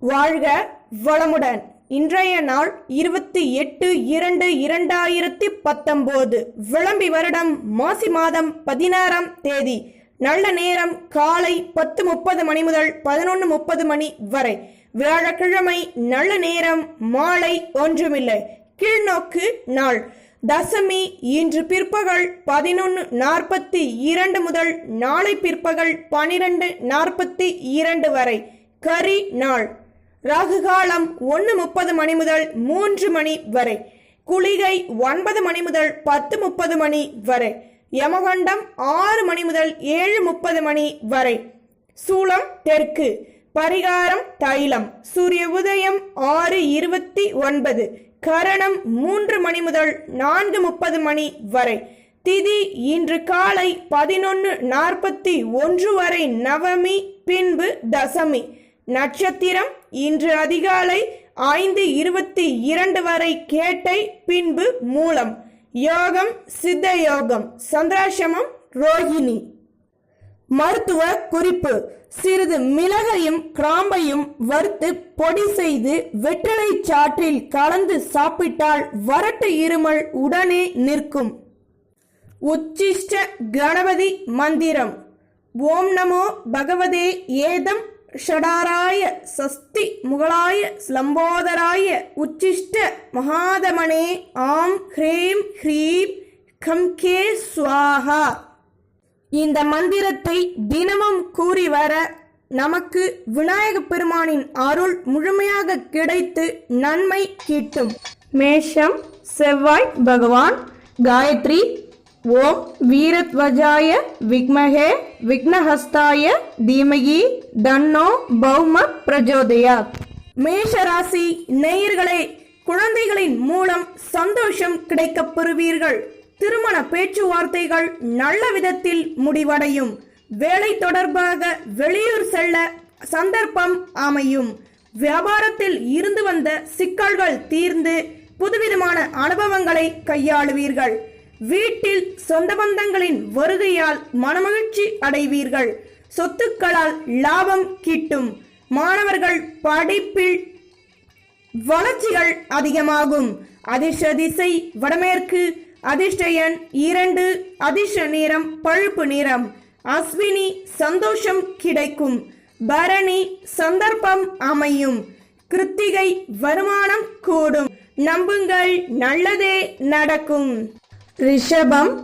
வாழ்க வளமுடன். இன்றைய நாள் இருபத்தி எட்டு இரண்டு இரண்டாயிரத்தி பத்தொன்பது விளம்பி வருடம் மாசி மாதம் பதினாறாம் தேதி. நல்ல நேரம் காலை பத்து முப்பது மணி முதல் பதினொன்று முப்பது மணி வரை. வியாழக்கிழமை நல்ல நேரம் மாலை ஒன்றுமில்லை. கீழ்நோக்கு நாள். தசமி இன்று பிற்பகல் பதினொன்று நாற்பத்தி இரண்டு முதல் நாளை பிற்பகல் பனிரெண்டு நாற்பத்தி இரண்டு வரை. கரி நாள். ராகு காலம் ஒன்று முப்பது மணி முதல் மூன்று மணி வரை. குளிகை ஒன்பது மணி முதல் பத்து முப்பது மணி வரை. யமகண்டம் ஆறு மணி முதல் ஏழு முப்பது மணி வரை. சூளம் தெற்கு. பரிகாரம் தைலம். சூரிய உதயம் ஆறு இருபத்தி ஒன்பது. கரணம் மூன்று மணி முதல் நான்கு முப்பது மணி வரை. திதி இன்று காலை பதினொன்று நாற்பத்தி ஒன்று வரை நவமி பின்பு தசமி. நட்சத்திரம் இன்று அதிகாலை ஐந்து இருபத்தி இரண்டு வரை கேட்டை பின்பு மூலம். யோகம் சித்த யோகம் சந்திராசிரமம் ரோஹிணி மருத்துவ குறிப்பு. சிறிது மிளகையும் கிராம்பையும் வறுத்து பொடி செய்து வெற்றிலை சாற்றில் கலந்து சாப்பிட்டால் வறட்டு இருமல் உடனே நிற்கும். உச்சிஷ்ட கணபதி மந்திரம். ஓம் நமோ பகவதே ஏதம் ஷடாராய சஸ்தி முகலாய ஸ்லம்போதராய உச்சிஷ்ட மகாதமனே ஆம் ஹ்ரேம் ஹ்ரீம் கம்கே சுவாகா இந்த மந்திரத்தை தினமும் கூறி வர நமக்கு விநாயக பெருமானின் அருள் முழுமையாக கிடைத்து நன்மை கிட்டும். மேஷம் செவ்வாய் பகவான் காயத்ரி ஓம் வீரத்வஜாய விக்மகே விக்னஹஸ்தாய தீமகி தன்னோ பௌம பிரஜோதயா மேஷராசி நேயர்களே குழந்தைகளின் மூலம் சந்தோஷம் கிடைக்கப் பெறுவீர்கள். திருமண பேச்சுவார்த்தைகள் நல்ல விதத்தில் முடிவடையும். வேலை தொடர்பாக வெளியூர் செல்ல சந்தர்ப்பம் அமையும். வியாபாரத்தில் இருந்து வந்த சிக்கல்கள் தீர்ந்து புதுவிதமான அனுபவங்களை கையாளுவீர்கள். வீட்டில் சொந்த பந்தங்களின் வருகையால் மனமகிழ்ச்சி அடைவீர்கள். சொத்துக்களால் லாபம் கிட்டும். மாணவர்கள் படிப்பில் வளர்ச்சிகள் அதிகமாகும். அதிர்ஷ்ட திசை வடமேற்கு அதிர்ஷ்டயன் இரண்டு அதிர்ஷ்ட நிறம் பழுப்பு நிறம். அஸ்வினி சந்தோஷம் கிடைக்கும். பரணி சந்தர்ப்பம் அமையும். கிருத்திகை வருமானம் கூடும். நம்புங்கள் நல்லதே நடக்கும். ரிஷபம்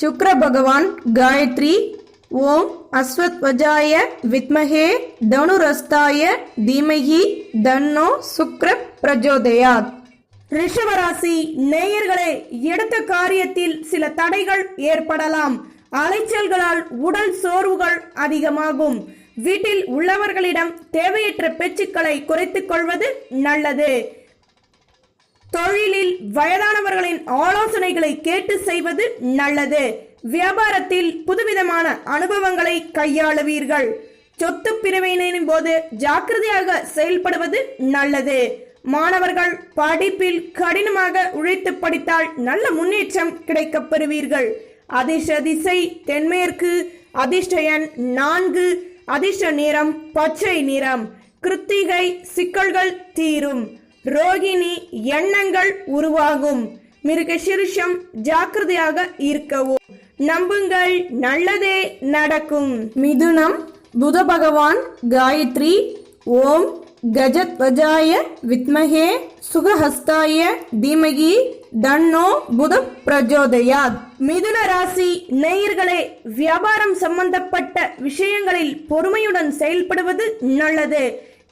சுக்ர பகவான் காயத்ரி ஓம் அஸ்வத்வஜாய வித்மகே தனுரஸ்தாய தீமகி தன்னோ சுக்ர பிரஜோதயாத். ரிஷபராசி நேயர்களே எடுத்த காரியத்தில் சில தடைகள் ஏற்படலாம். அலைச்சல்களால் உடல் சோர்வுகள் அதிகமாகும். வீட்டில் உள்ளவர்களிடம் தேவையற்ற பேச்சுக்களை குறைத்துக் கொள்வது நல்லது. தொழிலில் வயதானவர்களின் ஆலோசனைகளை கேட்டு செய்வது நல்லது. வியாபாரத்தில் புதுவிதமான அனுபவங்களை கையாளுவீர்கள். சொத்து பிரிவினையின் போது ஜாக்கிரதையாக செயல்படுவது நல்லது. மாணவர்கள் படிப்பில் கடினமாக உழைத்து படித்தால் நல்ல முன்னேற்றம் கிடைக்கப் பெறுவீர்கள். அதிர்ஷ்ட திசை தென்மேற்கு அதிர்ஷ்ட எண் நான்கு அதிர்ஷ்ட நிறம் பச்சை நிறம். கிருத்திகை சிக்கல்கள் தீரும். ரோகிணி எண்ணங்கள் உருவாகும். மிருகசிருஷம் ஜாக்கிரதையாக இருக்கவும். நம்புங்கள் நல்லதே நடக்கும். மிதுனம் புத பகவான் காயத்ரி ஓம் கஜத்வஜாய வித்மகே சுகஹஸ்தாய தீமகி தன்னோ புத பிரஜோதயாத். மிதுன ராசி நேயர்களே வியாபாரம் சம்பந்தப்பட்ட விஷயங்களில் பொறுமையுடன் செயல்படுவது நல்லது.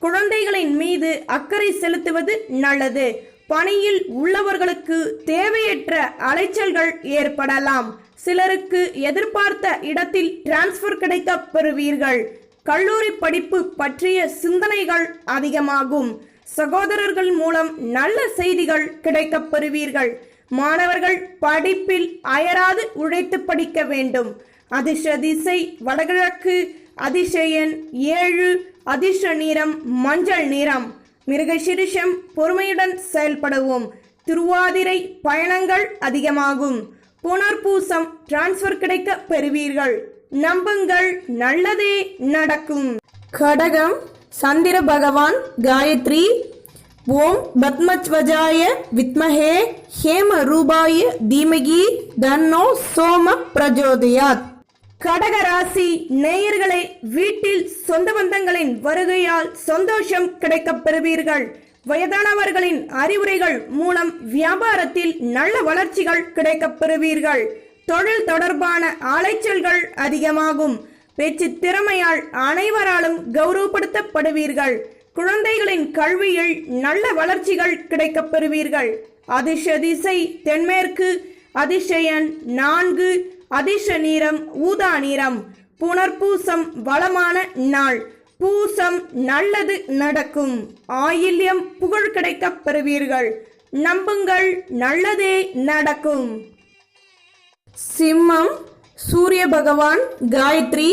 குழந்தைகளின் மீது அக்கறை செலுத்துவது நல்லது. பணியில் உள்ளவர்களுக்கு தேவையற்ற அலைச்சல்கள் ஏற்படலாம். சிலருக்கு எதிர்பார்த்த இடத்தில் டிரான்ஸ்பர் கிடைக்க பெறுவீர்கள். கல்லூரி படிப்பு பற்றிய சிந்தனைகள் அதிகமாகும். சகோதரர்கள் மூலம் நல்ல செய்திகள் கிடைக்கப் பெறுவீர்கள். மாணவர்கள் படிப்பில் அயராது உழைத்து படிக்க வேண்டும். அதிர்ஷ்ட திசை வடகிழக்கு அதிசயன் ஏழு அதிர்ஷ்ட நிறம் மஞ்சள் நிறம் மிருகசிரிஷம் பொறுமையுடன் செயல்படுவோம். திருவாதிரை பயணங்கள் அதிகமாகும். புனர்பூசம் டிரான்ஸ்பர் கிடைக்க பெறுவீர்கள். நம்புங்கள் நல்லதே நடக்கும். கடகம் சந்திர பகவான் காயத்ரி. ஓம் பத்மத்வஜாய வித்மஹே. ஹேம ரூபாய தீமகி. தன்னோ சோம பிரஜோதயாத். கடகராசி நேயர்களை வீட்டில் சொந்த பந்தங்களின் வருகையால் சந்தோஷம் கிடைக்கப் பெறுவீர்கள். வயதானவர்களின் அறிவுரைகள் மூலம் வியாபாரத்தில் நல்ல வளர்ச்சிகள் கிடைக்கப் பெறுவீர்கள். தொழில் தொடர்பான அலைச்சல்கள் அதிகமாகும். பேச்சு திறமையால் அனைவராலும் கௌரவப்படுத்தப்படுவீர்கள். குழந்தைகளின் கல்வியில் நல்ல வளர்ச்சிகள் கிடைக்கப் பெறுவீர்கள். அதிர்ஷ திசை தென்மேற்கு அதிசயன் நான்கு அதிர்ஷ நீரம் ஊதா நீரம் புனர்பூசம் வளமான நாள். பூசம் நல்லது நடக்கும். ஆயில்யம் புகழ் கிடைக்கப் பெறுவீர்கள். நம்புங்கள் நல்லதே நடக்கும். சிம்மம் சூரிய பகவான் காயத்ரி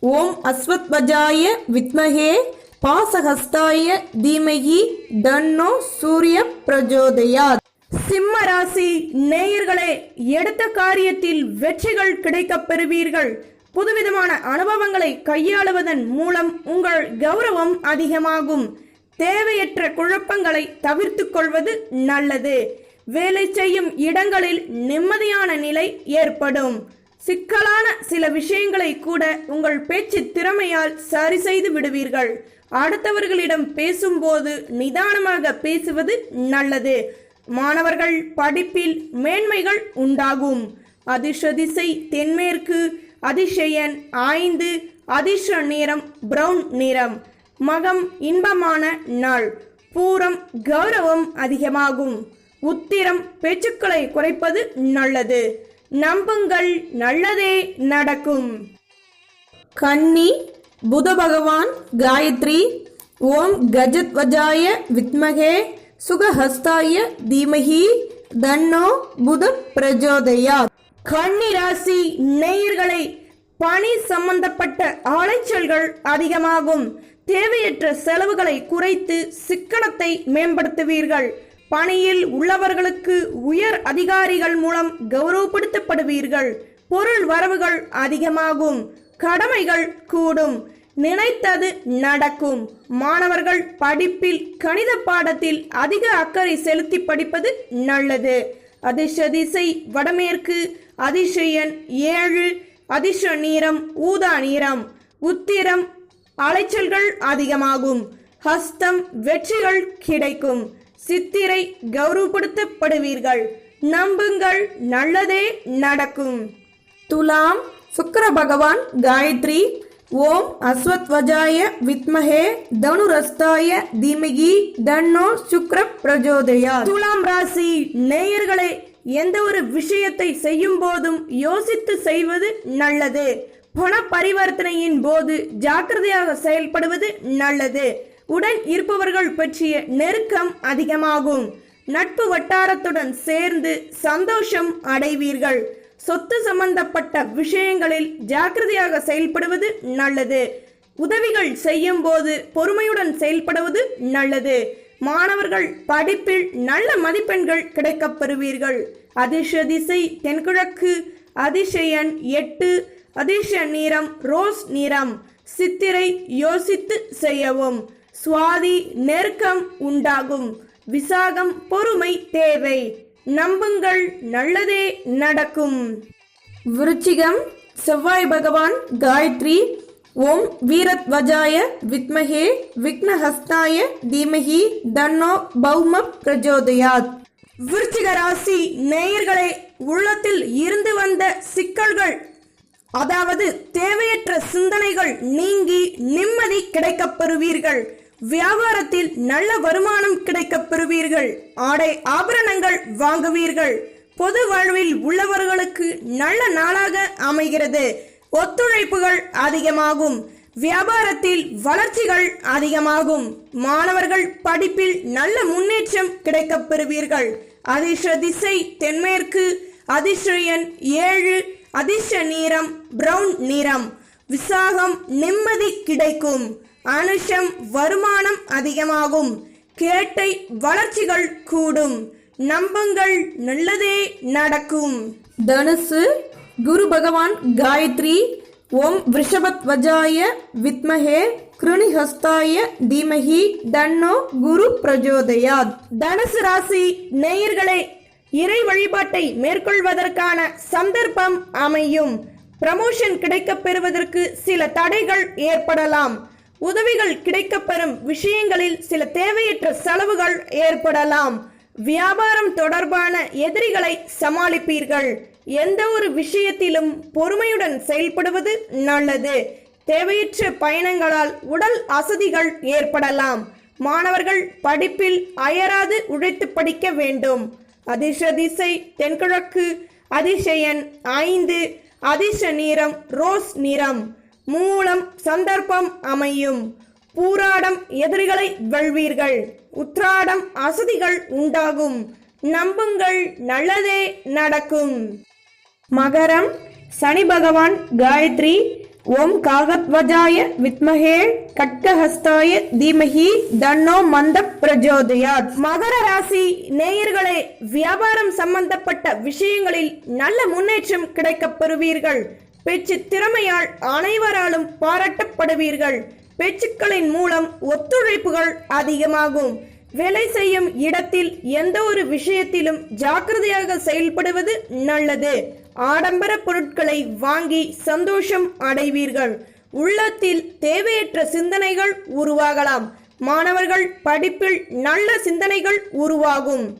ஓம் அஸ்வத்வஜாய வித்மகே பாசஹஸ்தாய தீமகி தன்னோ சூரிய பிரஜோதயாத். சிம்ம ராசி நேயர்களே எடுத்த காரியத்தில் வெற்றிகள் கிடைக்க பெறுவீர்கள். புதுவிதமான அனுபவங்களை கையாளுவதன் மூலம் உங்கள் கௌரவம் அதிகமாகும். தேவையற்ற குழப்பங்களை தவிர்த்து கொள்வது நல்லது. வேலை செய்யும் இடங்களில் நிம்மதியான நிலை ஏற்படும். சிக்கலான சில விஷயங்களை கூட உங்கள் பேச்சு திறமையால் சரி செய்து விடுவீர்கள். அடுத்தவர்களிடம் பேசும்போது நிதானமாக பேசுவது நல்லது. மாணவர்கள் படிப்பில் மேன்மைகள் உண்டாகும். அதிர்ஷ திசை தென்மேற்கு. அதிசயன் ஆய்ந்து அதிர்ஷ நிறம் பிரவுன் நிறம். மகம் இன்பமான நாள். பூரம் கௌரவம் அதிகமாகும். உத்திரம் பேச்சுக்களை குறைப்பது நல்லது. நம்புங்கள் நல்லதே நடக்கும். கன்னி புத பகவான் காயத்ரி ஓம் கஜத்வஜாய வித்மகே. சுகஹஸ்தாய தீமகி தன்னோ புத பிரஜோதயா கன்னிராசி நேயர்களை பணி சம்பந்தப்பட்ட அலைச்சல்கள் அதிகமாகும். தேவையற்ற செலவுகளை குறைத்து சிக்கனத்தை மேம்படுத்துவீர்கள். பணியில் உள்ளவர்களுக்கு உயர் அதிகாரிகள் மூலம் கௌரவப்படுத்தப்படுவீர்கள். பொருள் வரவுகள் அதிகமாகும். கடமைகள் கூடும். நினைத்தது நடக்கும். மாணவர்கள் படிப்பில் கணித பாடத்தில் அதிக அக்கறை செலுத்தி படிப்பது நல்லது. அதிர்ஷ திசை வடமேற்கு அதிசயன் ஏழு அதிர்ஷ நீரம் ஊதா நீரம் உத்திரம் அலைச்சல்கள் அதிகமாகும். ஹஸ்தம் வெற்றிகள் கிடைக்கும். சித்திரை கௌரவப்படுத்தப்படுவீர்கள். நம்புங்கள் நல்லதே நடக்கும். துலாம் சுக்கர பகவான் காயத்ரி ஓம் அஸ்வத்வஜாய வித்மஹே தனுரஸ்தாய தீமகி தன்னோ சுக்ர பிரஜோதயா துலாம் ராசி நேயர்களே எந்த ஒரு விஷயத்தை செய்யும் போதும் யோசித்து செய்வது நல்லது. பண பரிவர்த்தனையின் போது ஜாக்கிரதையாக செயல்படுவது நல்லது. உடன் இருப்பவர்கள் பற்றிய நெருக்கம் அதிகமாகும். நட்பு வட்டாரத்துடன் சேர்ந்து சந்தோஷம் அடைவீர்கள். சொத்து சம்பந்தப்பட்ட விஷயங்களில் ஜாக்கிரதையாக செயல்படுவது நல்லது. உதவிகள் செய்யும் போது பொறுமையுடன் செயல்படுவது நல்லது. மாணவர்கள் படிப்பில் நல்ல மதிப்பெண்கள் கிடைக்கப் பெறுவீர்கள். அதிர்ஷ திசை தென்கிழக்கு அதிசயன் எட்டு அதிர்ஷ நிறம் ரோஸ் நிறம். சித்திரை யோசித்து செய்யவும். சுவாதி நெருக்கம் உண்டாகும். விசாகம் பொறுமை தேவை. நம்புங்கள் நல்லதே நடக்கும். விருச்சிகம் செவ்வாய் பகவான் காயத்ரி ஓம் வீரத்வஜாய வித்மகே விக்னஹஸ்தாய தீமகி தன்னோ பௌம பிரஜோதயாத். விருச்சிக ராசி நேயர்களே உள்ளத்தில் இருந்து வந்த சிக்கல்கள் அதாவது தேவையற்ற சிந்தனைகள் நீங்கி நிம்மதி கிடைக்கப் பெறுவீர்கள். வியாபாரத்தில் நல்ல வருமானம் கிடைக்க பெறுவீர்கள். ஆடை ஆபரணங்கள் வாங்குவீர்கள். பொது வாழ்வில் உள்ளவர்களுக்கு நல்ல நாளாக அமைகிறது. ஒத்துழைப்புகள் அதிகமாகும். வியாபாரத்தில் வளர்ச்சிகள் அதிகமாகும். மாணவர்கள் படிப்பில் நல்ல முன்னேற்றம் கிடைக்கப் பெறுவீர்கள். அதிர்ஷ்ட திசை தென்மேற்கு அதிர்ஷ்டயன் ஏழு அதிர்ஷ்ட நீரம் பிரவுன் நிறம். விசாகம் நிம்மதி கிடைக்கும். அனுஷம் வருமானம் அதிகமாகும். கேட்டை வளர்ச்சிகள் கூடும். நம்புங்கள் நல்லதே நடக்கும். தனுசு குரு பகவான் காயத்ரி ஓம் ரிஷபத்வஜாய வித்மஹே கிருணிஹஸ்தாய தீமஹி தன்னோ குரு பிரஜோதயாத். தனுசு ராசி நேயர்களே இறை வழிபாட்டை மேற்கொள்வதற்கான சந்தர்ப்பம் அமையும். ப்ரமோஷன் கிடைக்கப் பெறுவதற்கு சில தடைகள் ஏற்படலாம். உதவிகள் கிடைக்கப்பெறும் விஷயங்களில் சில தேவையற்ற செலவுகள் ஏற்படலாம். வியாபாரம் தொடர்பான எதிரிகளை சமாளிப்பீர்கள். எந்த ஒரு விஷயத்திலும் பொறுமையுடன் செயல்படுவது நல்லது. தேவையற்ற பயணங்களால் உடல் அசதிகள் ஏற்படலாம். மாணவர்கள் படிப்பில் அயராது உழைத்து படிக்க வேண்டும். அதிர்ஷ திசை தென்கிழக்கு அதிசயன் ஐந்து அதிர்ஷ நிறம் ரோஸ் நிறம். மூலம் சந்தர்ப்பம் அமையும். பூராடம் எதிரிகளை வெல்வீர்கள். உத்ராடம் அசதிகள் உண்டாகும். நம்புங்கள் நல்லதே நடக்கும். மகரம் சனி பகவான் காயத்ரி ஓம் காகத்வஜாய வித்மகே கட்கஹஸ்தாய தீமஹி தன்னோ மந்த பிரஜோதயாத். மகர ராசி நேயர்களே வியாபாரம் சம்பந்தப்பட்ட விஷயங்களில் நல்ல முன்னேற்றம் கிடைக்கப் பெறுவீர்கள். பேச்சு திறமையால் அனைவராலும் பாராட்டப்படுவீர்கள். பேச்சுக்களின் மூலம் ஒத்துழைப்புகள் அதிகமாகும். வேலை செய்யும் இடத்தில் எந்த ஒரு விஷயத்திலும் ஜாக்கிரதையாக செயல்படுவது நல்லது. ஆடம்பர பொருட்களை வாங்கி சந்தோஷம் அடைவீர்கள். உள்ளத்தில் தேவையற்ற சிந்தனைகள் உருவாகலாம். மாணவர்கள் படிப்பில் நல்ல சிந்தனைகள் உருவாகும்.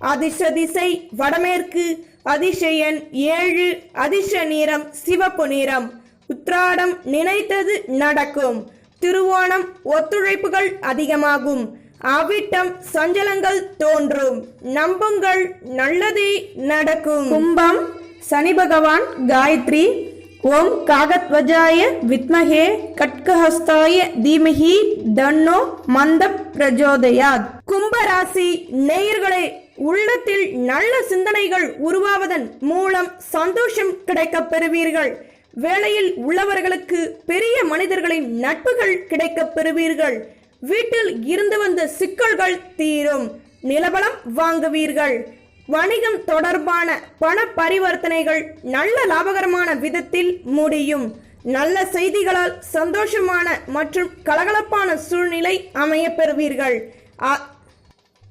அதிர்ஷ திசை வடமேற்கு அதிசயன் ஏழு அதிர்ஷ நிறம் சிவப்பு நிறம் உத்ராடம் நினைத்தது நடக்கும். திருவோணம் ஒத்துழைப்புகள் அதிகமாகும். அவிட்டம் சஞ்சலங்கள் தோன்றும். நம்புங்கள் நல்லதே நடக்கும். கும்பம் சனி பகவான் காயத்ரி. ஓம் காகத்வஜாய வித்மஹே கட்கஹஸ்தாய தீமஹி தன்னோ மந்த பிரஜோதயாத். கும்பராசி நேயர்களே உள்ளத்தில் நல்ல சிந்தனைகள் உருவாவதன் மூலம் சந்தோஷம் கிடைக்கப் பெறுவீர்கள். வேலையில் உள்ளவர்களுக்கு பெரிய மனிதர்களின் நட்புகள் கிடைக்கப் பெறுவீர்கள். வீட்டில் இருந்து வந்த சிக்கல்கள் தீரும். நிலபலம் வாங்குவீர்கள். வணிகம் தொடர்பான பண பரிவர்த்தனைகள் நல்ல லாபகரமான விதத்தில் முடியும். நல்ல செய்திகளால் சந்தோஷமான மற்றும் கலகலப்பான சூழ்நிலை அமைய பெறுவீர்கள். அ-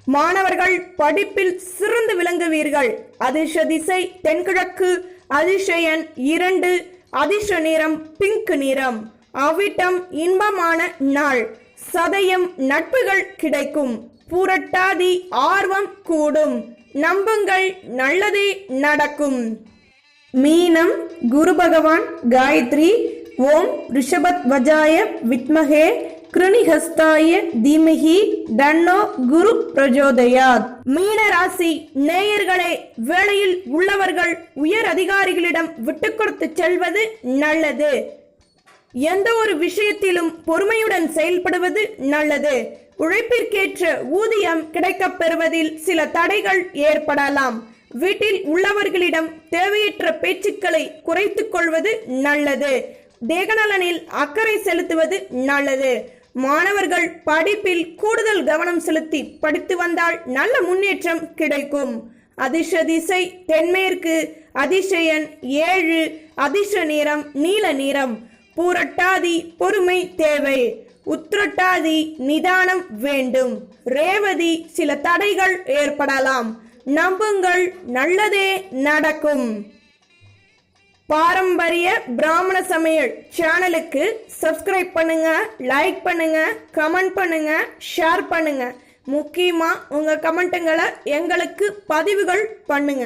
மாணவர்கள் படிப்பில் சிறந்து விளங்குவீர்கள். அதிர்ஷ திசை தென்கிழக்கு அதிசயன் இரண்டு அதிர்ஷ நிறம் பிங்க் நிறம். அவிட்டம் இன்பமான நாள். சதயம் நட்புகள் கிடைக்கும். புரட்டாதி ஆர்வம் கூடும். நம்புங்கள் நல்லதே நடக்கும். மீனம் குரு பகவான் காயத்ரி. ஓம் ரிஷபத் வஜாய வித்மகே. கிருணிஹஸ்தாய தீமகி தன்னோ குரு பிரஜோதயாத். மீன ராசி நேயர்களே வேளையில் உள்ளவர்கள் உயர் அதிகாரிகளிடம் விட்டு கொடுத்து செல்வது நல்லது. எந்த ஒரு விஷயத்திலும் பொறுமையுடன் செயல்படுவது நல்லது. உழைப்பிற்கேற்ற ஊதியம் கிடைக்கப் பெறுவதில் சில தடைகள் ஏற்படலாம். வீட்டில் உள்ளவர்களிடம் தேவையற்ற பேச்சுக்களை குறைத்துக் கொள்வது நல்லது. தேகநலனில் அக்கறை செலுத்துவது நல்லது. மாணவர்கள் படிப்பில் கூடுதல் கவனம் செலுத்தி படித்து வந்தால் நல்ல முன்னேற்றம் கிடைக்கும். அதிர்ஷ திசை தென்மேற்கு அதிசயன் ஏழு அதிர்ஷ நிறம் நீல நிறம். பூரட்டாதி பொறுமை தேவை. உத்திரட்டாதி நிதானம் வேண்டும். ரேவதி சில தடைகள் ஏற்படலாம். நம்புங்கள் நல்லதே நடக்கும். பாரம்பரிய பிராமண சமையல் சேனலுக்கு சப்ஸ்கிரைப் பண்ணுங்க லைக் பண்ணுங்க கமெண்ட் பண்ணுங்க ஷேர் பண்ணுங்க. முக்கியமா உங்க கமெண்ட்டுங்களை எங்களுக்கு பதிவுகள் பண்ணுங்க.